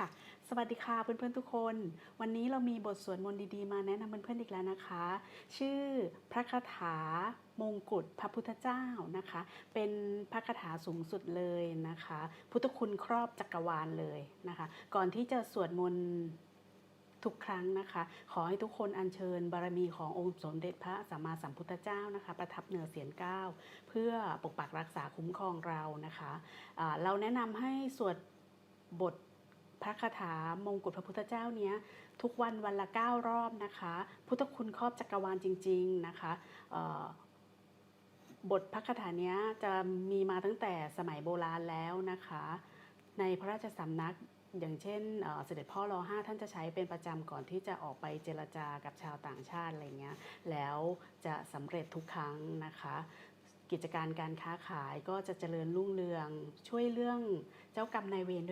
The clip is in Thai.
ค่ะ สวัสดีค่ะเพื่อนๆทุกคน วันนี้เรามีบทสวดมนต์ดีๆมาแนะนำเพื่อนๆอีกแล้วนะคะ ชื่อพระคาถามงกุฎพระพุทธเจ้านะคะ เป็นพระคาถาสูงสุดเลยนะคะ พุทธคุณครอบจักรวาลเลยนะคะ ก่อนที่จะสวดมนต์ทุกครั้งนะคะ ขอให้ทุกคนอัญเชิญบารมีขององค์สมเด็จพระสัมมาสัมพุทธเจ้านะคะ ประทับเหนือเสียนเก้าเพื่อปกปักรักษาคุ้มครองเรานะคะเราแนะนำให้สวดบท พระคาถามงกุฎพระพุทธเจ้าเนี้ยทุกวันวันละ 9 รอบนะคะ พุทธคุณครอบจักรวาลจริง ๆ นะคะบทพระคาถาเนี้ยจะมีมาตั้งแต่สมัยโบราณแล้วนะคะ ในพระราชสำนักอย่างเช่นเอ่อเสด็จพ่อรอห้าท่านจะใช้เป็นประจำก่อนที่จะออกไปเจรจากับชาวต่างชาติอะไรเงี้ยแล้วจะสำเร็จทุกครั้งนะคะ กิจการการค้าขายก็จะเจริญรุ่งเรืองช่วยเรื่องเจ้ากรรมนายเวรด้วย